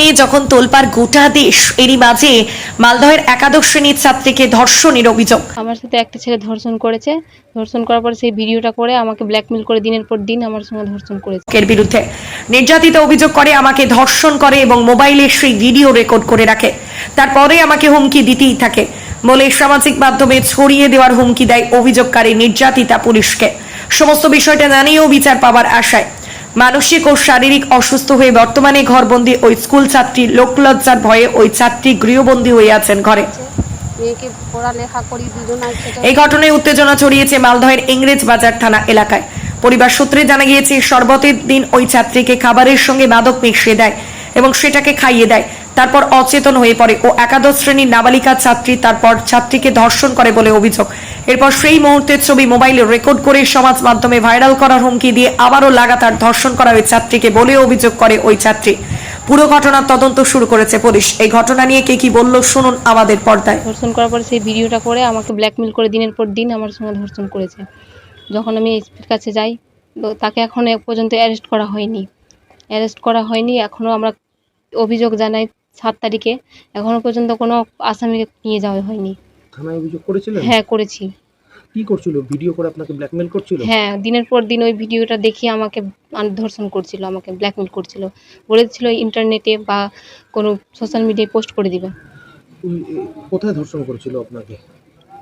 নিয়ে যখন তোলপার গোটা দেশ এরই মাঝে মালদহের একাদশ শ্রেণির ছাত্রীকে ধর্ষণের অভিযোগ। আমার সাথে একটা ছেলে ধর্ষণ করেছে। ধর্ষণ করার পর সেই ভিডিওটা করে আমাকে ব্ল্যাকমেল করে দিনের পর দিন আমার সঙ্গে ধর্ষণ করেছে। এর বিরুদ্ধে নির্যাতিত অভিযোগ করে আমাকে ধর্ষণ করে এবং মোবাইলে সেই ভিডিও রেকর্ড করে রাখে। তারপরে আমাকে হুমকি দিতেই থাকে। বলে সামাজিক মাধ্যমে ছড়িয়ে দেওয়ার হুমকি দেয় অভিযোগকারী নির্যাতিতা পুলিশকে। সমস্ত বিষয়টা জানিয়েও বিচার পাওয়ার আশায় মানসিক ও শারীরিক অসুস্থ হয়ে বর্তমানে ঘরবন্দি ওই স্কুল ছাত্রী লোকলজ্জার ভয়ে ওই ছাত্রী গৃহবন্দী হয়ে আছেন ঘরে। এই ঘটনায় উত্তেজনা ছড়িয়েছে মালদহের ইংরেজ বাজার থানা এলাকায়। পরিবার সূত্রে জানা গিয়েছে সর্বতের দিন ওই ছাত্রীকে খাবারের সঙ্গে মাদক মিশিয়ে দেয়। এবং সেটাকে খাইয়ে দেয়। তারপর অচেতন হয়ে পড়ে ও একাদশ শ্রেণির নাবালিকা ছাত্রী তারপর ছাত্রীকে ধর্ষণ করে বলে অভিযোগ। এরপর সেই মুহূর্তের ছবি মোবাইলে রেকর্ড করে সমাজ মাধ্যমে ভাইরাল করার হুমকি দিয়ে আবারও লাগাতার ধর্ষণ করা ওই ছাত্রীকে বলে অভিযোগ করে ওই ছাত্রী। পুরো ঘটনার তদন্ত শুরু করেছে পুলিশ। এই ঘটনা নিয়ে কে কি বলল শুনুন আমাদের পর্দায়। ধর্ষণ করার পর সেই ভিডিওটা করে আমাকে ব্ল্যাকমেল করে দিনের পর দিন আমার সঙ্গে ধর্ষণ করেছে। যখন আমি এসপির কাছে যাই তাকে এখনও এ পর্যন্ত অ্যারেস্ট করা হয়নি। অ্যারেস্ট করা হয়নি এখনও আমরা অভিযোগ জানাই সাত তারিখে এখনও পর্যন্ত কোনো আসামিকে নিয়ে যাওয়া হয়নি। থানায় অভিযোগ করেছিলেন? হ্যাঁ করেছি। কি করছিল? ভিডিও করে আপনাকে ব্ল্যাকমেল করছিল? হ্যাঁ দিনের পর দিন ওই ভিডিওটা দেখিয়ে আমাকে ধর্ষণ করছিল আমাকে ব্ল্যাকমেল করছিল। বলেছিল ইন্টারনেটে বা কোনো সোশ্যাল মিডিয়ায় পোস্ট করে দিবে। কোথায় ধর্ষণ করেছিল আপনাকে?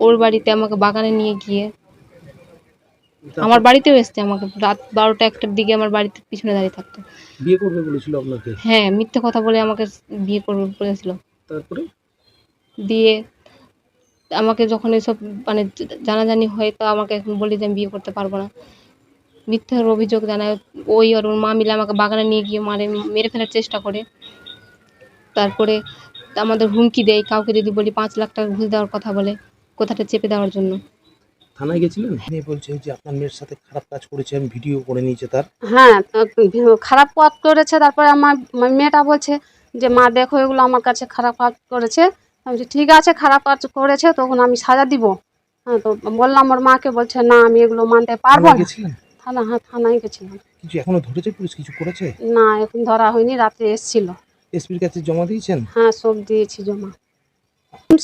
ওর বাড়িতে আমাকে বাগানে নিয়ে গিয়ে আমার বাড়িতেও এসছে আমাকে। রাত বারোটা একটার দিকে আমার বাড়িতে পিছনে দাঁড়িয়ে থাকতো। বিয়ে করবে বলেছিল আপনাকে? হ্যাঁ মিথ্যে কথা বলে আমাকে বিয়ে করবে বলেছিল। তারপরে? দিয়ে আমাকে যখন এসব মানে জানাজানি হয় তো আমাকে এখন বলি যে আমি বিয়ে করতে পারব না। মিথ্যার অভিযোগ জানায় ওই আর ওর মা মিলে আমাকে বাগানে নিয়ে গিয়ে মারে মেরে ফেলার চেষ্টা করে। তারপরে আমাদের হুমকি দেয় কাউকে যদি বলি পাঁচ লাখ টাকা ঘুষ দেওয়ার কথা বলে কথাটা চেপে দেওয়ার জন্য। থানায় গেছিলেন? মেয়ে বলছে যে আপনার মেয়ের সাথে খারাপ কাজ করেছে আমি ভিডিও করে নিয়েছে তার। হ্যাঁ খারাপ কাজ করেছে তারপরে আমার আমার মেয়েটা বলছে যে মা দেখো এগুলো আমার কাছে খারাপ কাজ করেছে। আমি বলছি, ঠিক আছে খারাপ কাজ করেছে তখন আমি সাজা দিব। হ্যাঁ তো বললাম ওর মাকে বলছে না আমি এগুলো মানতে পারব না। থানা হ্যাঁ থানায় গেছিলাম। কিছু এখনও ধরেছে পুলিশ? কিছু করেছে? না এখন ধরা হয়নি রাত্রে এসছিল। এসপির কাছে জমা দিয়েছেন? হ্যাঁ সব দিয়েছি জমা।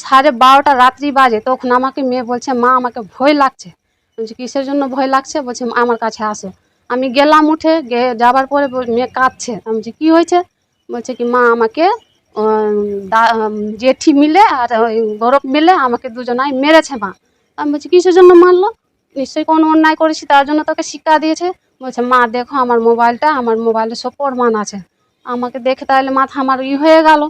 সাড়ে বারোটা রাত্রি বাজে, তখন আমাকে মেয়ে বলছে, মা, আমাকে ভয় লাগছে। বলছি, কিসের জন্য ভয় লাগছে? বলছে, আমার কাছে আসো। আমি গেলাম উঠে যাবার পরে মেয়ে কাঁদছে। আমি বলছি, কী হয়েছে? বলছে কি, মা, আমাকে জেঠি মিলে আর বরফ মিলে আমাকে দুজনাই মেরেছে মা। আমি বলছি, কিসের জন্য মারলো? নিশ্চয়ই কোনো অন্যায় করেছি, তার জন্য তোকে শিক্ষা দিয়েছে। বলছে, মা, দেখো আমার মোবাইলটা, আমার মোবাইলে সব প্রমাণ আছে। আমাকে দেখে তাহলে মাথা আমার ই হয়ে গেল।